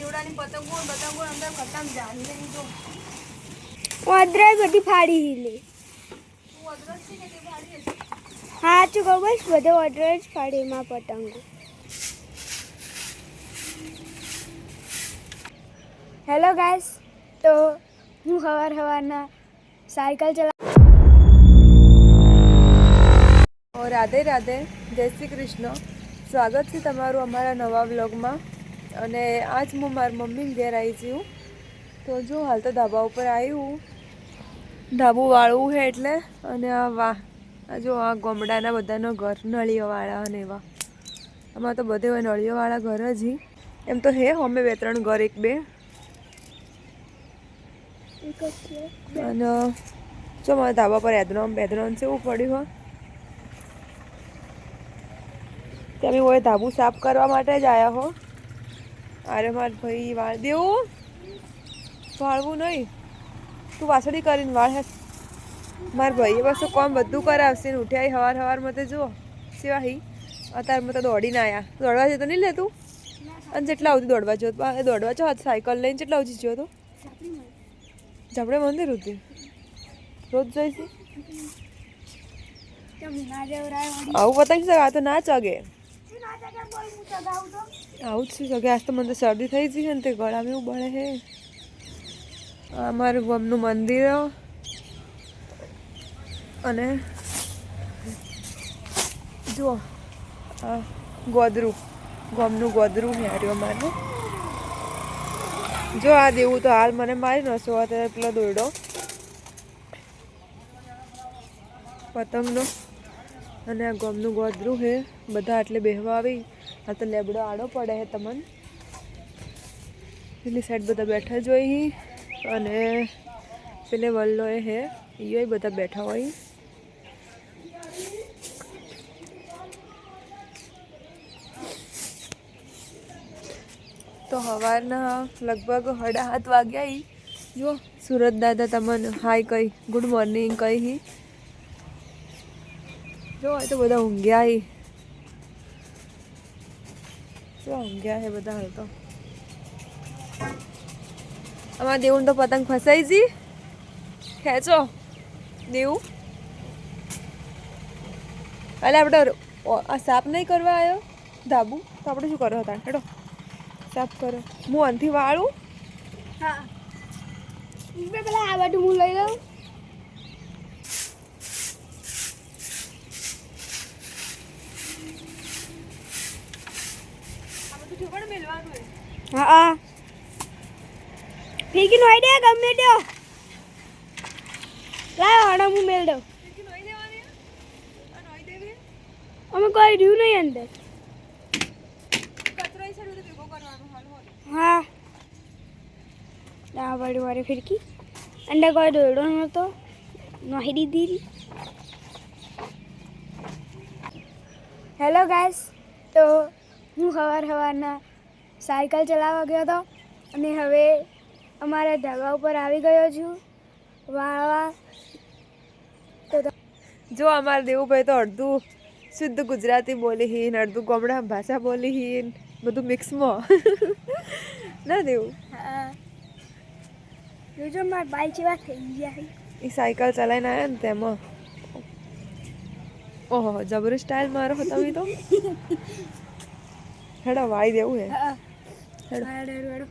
દેવડાની પતંગો પતંગો અંદર ખતમ જાણી લઈ જો વાદરા બધી ફાડી લે તું અદરસ છે કે તે ભાડી હશે? હા ચું કહું બસ બધો ઓર્ડર જ ફાડી એમાં પતંગો. હેલો ગાઈસ તો હું સવાર સવારના સાયકલ ચલા ઓ રાધે રાધે જય શ્રી કૃષ્ણ. સ્વાગત છે તમારું અમારા નવા વ્લોગમાં. અને આજ હું મારી મમ્મીને ઘેર આવી છું તો જો હાલ તો ધાબા ઉપર આવ્યું ધાબુ વાળવું છે એટલે અને આ વાહ આ જો આ ગોમડાના બધાનો ઘર નળીઓવાળા અને એવા. આમાં તો બધે નળીઓવાળા ઘર જ એમ તો હે અમે બે ત્રણ ઘર એક બે. અને જો મારા ધાબા પર એદરોમ બેદરોમ છે એવું પડ્યું હોય તમે હોય ધાબુ સાફ કરવા માટે જ આવ્યા હો. અરે માર ભાઈ વાળ દેવું. વાળવું નહીં. તું વાસળી કરીને વાળ હે માર ભાઈએ બસ કોમ બધું કરાવશે ને ઉઠ્યા હવાર હવાર મતે જુઓ. સેવા હી. અત્યારે તો દોડીને આવ્યા દોડવા જતો નહીં લેતું અને જેટલા આવતી દોડવા જો દોડવા જો સાયકલ લઈને જેટલા આવતી જો તો. આપણે મંદિર હતી રોજ જઈશ આવું પતંગ આ તો ના ચગે. આવું જ છે. કે આજ તો મને તો શરદી થઈ ગઈ છે ને તે ગળામાં એવું બળે છે. અમારું ગમનું મંદિર અને જુઓ ગોદરું, ગમનું ગોદરું છે હાર્યું અમારે. જો આ દેવું તો હાલ મને મારી નસો અત્યારે પેલો દોરડો. પતંગનો અને આ ગામનું ગોદરું હે, બધા આટલે બેહવા આવી. આ તો લેબડો આડો પડે હે તમને. પેલી સાઈડ બધા બેઠા જ હોય અને પેલે વલ્લો એ હે એ બધા બેઠા હોય તો સવારના લગભગ સાડા સાત વાગ્યા જો સુરત દાદા તમને હાય કઈ ગુડ મોર્નિંગ કઈ હી. જો, એ તો બધા ઊંઘ્યા જો, ઊંઘ્યા છે બધા હાલ તો. અમારા દેવું તો પતંગ ફસાઈ જી. ખેંચો. દેવું. એટલે આપણે આ સાફ નહીં કરવા આવ્યો ધાબુ. તો આપણે શું કરો હતા? હેડો. સાફ કરો. હું અંથી વાળું? હા. પેલા આ બાજુ હું લઈ લઉં. હા ફીકી નો આઈડિયા ગમે દો લાવ હણા હું મેળ દઉં. અમે કોઈ રહ્યું નહીં અંદર. હા. આ બાજુ વાળી ફિરકી. અંદર કોઈ દોરડો નહોતો. નાહી દીધી હેલો ગાઈસ તો હું સવાર સવારના સાયકલ ચલાવવા ગયો હતો અને હવે અમારા ધાબા ઉપર આવી ગયો છું. વાળવા જો અમારા દેવુભાઈ તો અડધું શુદ્ધ ગુજરાતી બોલી હીન અડધું ગામડા ભાષા બોલી હીન બધું મિક્સમાં ના દેવું? જોજો મારા બાઈક જેવા થઈ ગયા એ સાયકલ ચલાવીને આવ્યા ને તેમાં. ઓહો જબરી સ્ટાઇલ મારો હતો તો? હેડો વાઈ દેવું હા. હેડો.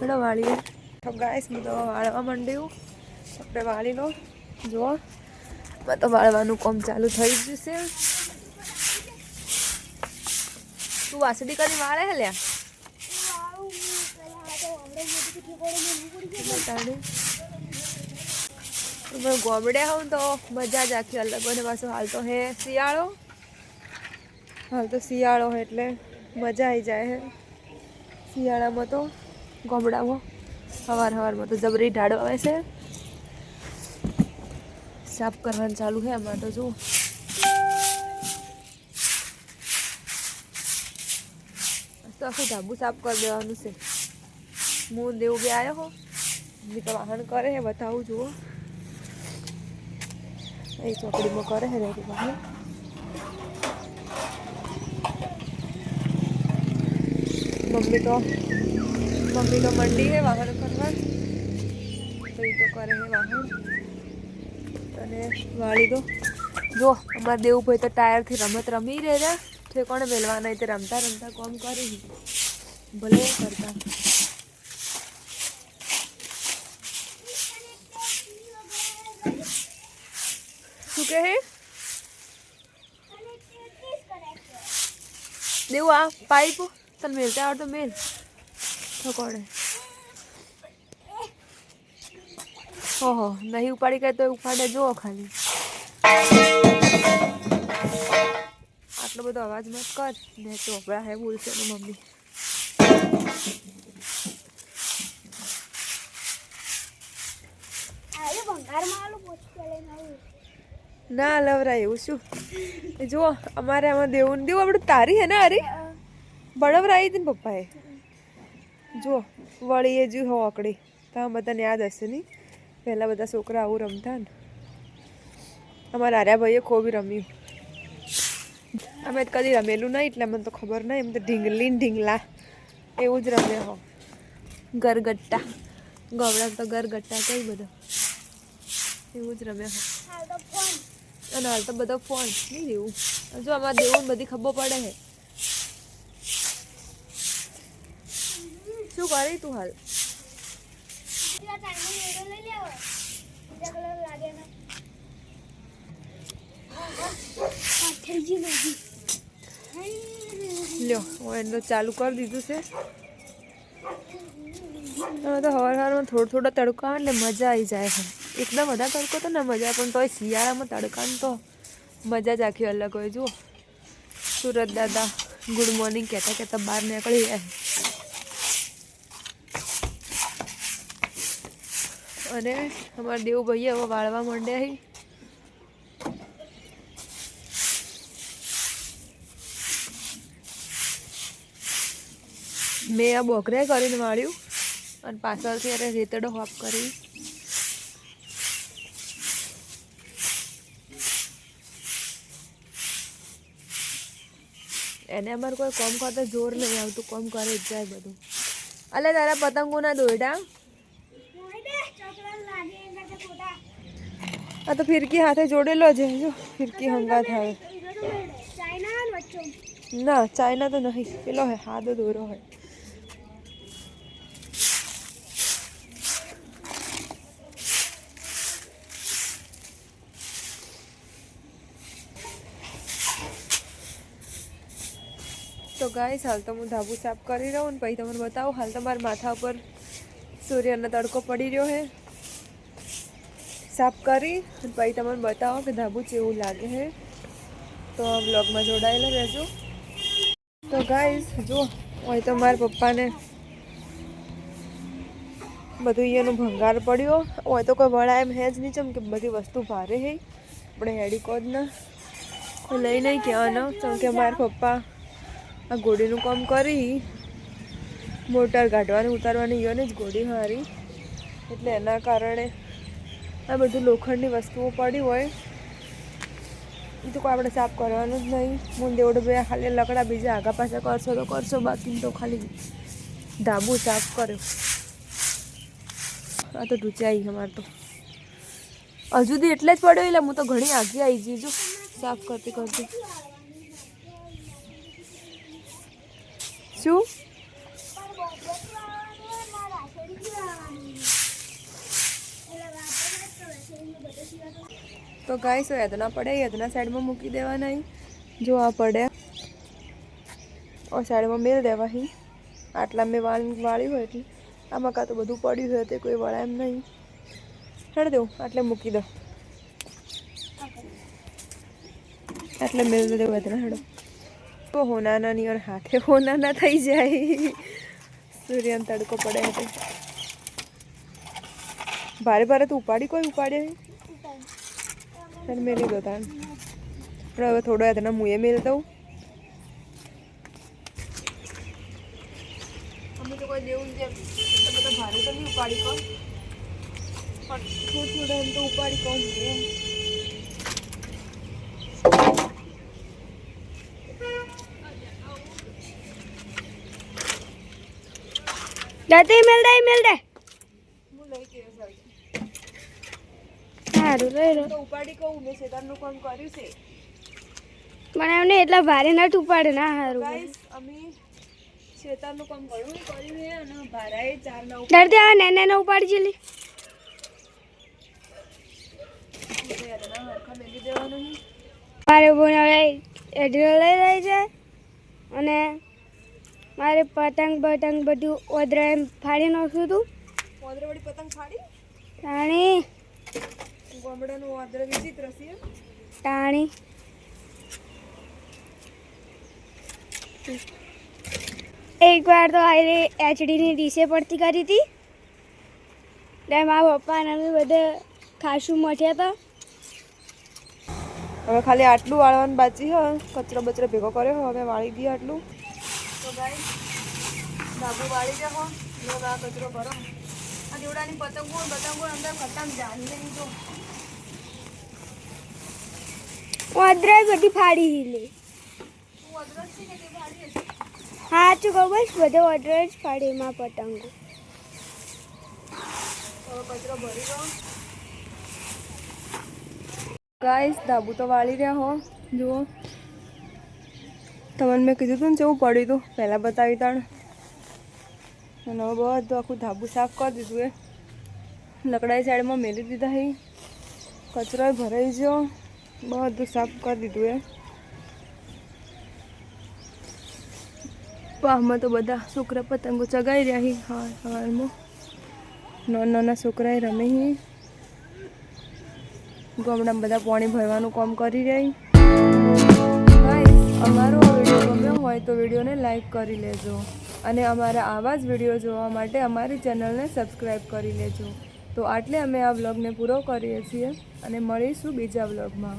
હેડો વાળીએ. તો ગાઈસ હું તો વાળવા માંડ્યું. આપણે વાળી લો જુઓ. મેં તો વાળવાનું કામ ચાલુ થઈ ગયું છે તું વાસડી કરી વાળે હે લ્યા? ગોમડે હોઉં તો મજા જ આખી અલગ બને પાછું હાલ તો હે શિયાળો. હાલ તો શિયાળો હે એટલે મજા આવી જાય હે. શિયાળામાં તો ગોમડામાં સવાર સવારમાં તો જબરી ઢાળો આવે છે. સાફ કરવાનું ચાલુ છે આમાં તો જુઓ તો આખું ધાબુ સાફ કરી દેવાનું છે. હું દેવું બી આવ્યો હો. તો વાહન કરે છે, બતાવું જુઓ. એ ચોકડીમાં કરે છે, રેડી વાહન. મમ્મી તો મમ્મી તો મંડી હે વાહન કરવા તો એ તો કરે હે વાહન. અને વાળી દો જો, અમારે દેવું ભાઈ તો ટાયરથી રમત રમી રહ્યા છે. કોણ મેલવાના તે રમતા રમતા કોમ કરી ભલે કરતા. શું કહે દેવું આ પાઇપ? તને મેલતા આવડતો મેલ. થકોડે ઓહો નહીં ઉપાડી કાંઈ તો ઉપાડે જુઓ ખાલી. આટલો બધો અવાજ મત કર. ને ચોપડા હે બોલશે ને મમ્મી. ના લવરા એવું શું? એ જુઓ અમારે આમાં દેવું દેવું આપણે તારી હે ને અરે બળવરાઈ હતી ને પપ્પાએ? જુઓ, વળી એ જ હો આકડી તમે બધાને યાદ હશે નહીં? પહેલાં બધા છોકરા આવું રમતા ને. અમારા આર્યા ભાઈએ ખૂબ રમ્યું. અમે કદી રમેલું નહીં, એટલે મને તો ખબર નહીં. એમ તો ઢીંગલી ને ઢીંગલા. એવું જ રમે હો. ગરગટ્ટા ગવડા તો ગરગટ્ટા કઈ બધો. એવું જ રમે હો. અને હાલ તો બધો ફોન. નહીં દેવું. જો આમાં દેવું બધી ખબર પડે છે શું કરી તું હાલ? લ્યો, હું એનો ચાલુ કરી દીધું છે. હવે તો હવાર હવારમાં થોડો થોડો તડકો આવે એટલે મજા આવી જાય છે. એકદમ બધા તડકો તો ને મજા પણ તોય શિયાળામાં તડકાની તો મજા જ આખી અલગ હોય, જુઓ. સુરત દાદા ગુડ મોર્નિંગ કહેતા કહેતા બહાર નીકળી જાય અને અમારા દેવ ભાઈએ હવે વાળવા માંડ્યા છે. મેં આ બોકરે કરીને વાળ્યું અને પાછળથી અરે રેતડો હોપ કરી. એને અમારે કોઈ કોમ કરતા જોર નહીં આવતું, કોમ કરે જ જાય બધું. અલે તારા પતંગોના દોરડા ચોકલેટ લાગે એના તે ફોટા આ તો ફિરકી હાથે જોડેલો છે જો. ફિરકી હંગા થાય ના ચાઇના તો નહીં. પેલો હે હાદો દોરો હોય તો ગાઈસ હાલ તો હું ધાબુ સાફ કરી રહ્યો ને પછી તમને બતાવું. હાલ તમારા માથા ઉપર સૂર્યનો તડકો પડી રહ્યો છે સાફ કરી પછી તમને બતાવો કે ધાબુ કેવું લાગે છે તો આ બ્લોગમાં જોડાયેલા રહેજો. તો ગાઈઝ જો હોય તો મારા પપ્પાને બધું અહીંયાનું ભંગાર પડ્યો. હોય તો કોઈ વળા એમ હે જ નહીં ચમ કે બધી વસ્તુ ભારે હે. આપણે હેડી કોદ ના કોઈ લઈ નહીં કહેવાનો. ચમ કે મારા પપ્પા આ ઘોડીનું કામ કરી, મોટર કાઢવાની ઉતારવાની યો ને જ ઘોડી હારી. એટલે એના કારણે આ બધું લોખંડની વસ્તુઓ પડી હોય. એ તો કોઈ આપણે સાફ કરવાનું જ નહીં. દેવડે બે ખાલી લકડા, બીજા આગા પાછા કરશો તો કરશો બાકી તો ખાલી ધાબુ સાફ કર્યો. આ તો ઢૂંચાઈ અમારે તો. હજુ સુધી એટલે જ પડ્યો, એટલે હું તો ઘણી આગી આવી જઈ જો સાફ કરતી કરતી. શું? તો ગાઈસ યદના પડે. યદના સાઈડમાં મૂકી દેવાના. જો આ પડ્યા ઓ સાઈડમાં મેળ દેવા હી આટલા મેં વાળ વાળ્યું હોય એટલે. આમાં કાં તો બધું પડ્યું હોય તે કોઈ વળા એમ નહીં. હેડ દેવું આટલે મૂકી દો આટલે મેળ દેવું યદના હેડો. તો હોનાના નાની ઓર હાથે હોનાના થઈ જાય. સૂર્યનો તડકો પડે હતો ભારે ભારે તો ઉપાડી કોઈ ઉપાડે ત્યારે મેલી દો તાન પણ હવે થોડો એના મુએ મેલ દઉં. અમે તો કોઈ દેવું જેમ તો બધા ભારે તો નહીં ઉપાડી કહું પણ થોડું થોડું એમ તો ઉપાડી કહું એમ. જતી મેલ દે મેલ દે હું લઈ જઈશ હવે. સારું તો ઉપાડી કહું મેં શેતાનનું કામ કર્યું છે. પણ એમને એટલા ભારે ના ઉપાડે ના સારું ગાઈસ અમે શેતાનનું કામ ઘણું કર્યું છે અને ભારાએ ચાર ના ડરતી આવે ને ને ઉપાડી જલી. મારે બોન હવે એડ્રો લઈ રહી છે અને મારે પતંગ બતંગ બધું ઓદરા એમ ફાડી નાખ્યું હતું. ઓદરા પતંગ ફાડી? તાણી ગામડાનું વાંદરા વિચિત્ર છે. ટાણી. તાણી એક વાર તો આ એચડીની ડીશે પડતી કરી હતી. એટલે મારા પપ્પા અને અમે બધે ખાસું મઠ્યા હતા. હવે ખાલી આટલું વાળવાનું બાચી હ. કચરો બચરો ભેગો કર્યો હવે વાળી દઈએ આટલું. તો ભાઈ ડાબુ વાળી જાઓ કચરો ભરો. આ દીવડાની પતંગો ને બતંગો અંદર ખતમ જાણી નહીં તો ઓદરા બધી ફાડી લે તું અદરસ છે કે તે વાળી હશે? હા ચું કહું બસ બધે ઓર્ડર જ ફાડી એમાં પતંગો. ગાઈસ ધાબુ તો વાળી રહ્યા હો. જુઓ. તમને મેં કીધું હતું ને જેવું પડ્યું હતું પહેલાં બતાવી તાણ. અને બધું આખું ધાબુ સાફ કરી દીધું એ લકડાઈ સાઈડમાં મેલી દીધા હે. કચરો ભરાઈ ગયો. બધું સાફ કરી દીધું એ પામાં તો બધા છોકરા પતંગો ચગાવી રહ્યા હી. હા સવારમાં નાના નાના છોકરાએ રમે હી. ગામડામાં બધા પાણી ભરવાનું કામ કરી રહી ગાઈસ અમારો વીડિયો ગમ્યો હોય તો વિડીયોને લાઈક કરી લેજો. અને અમારા આવા જ વીડિયો જોવા માટે અમારી ચેનલને સબસ્ક્રાઈબ કરી લેજો. તો આટલે અમે આ વ્લોગને પૂરો કરીએ છીએ અને મળીશું બીજા વ્લોગમાં.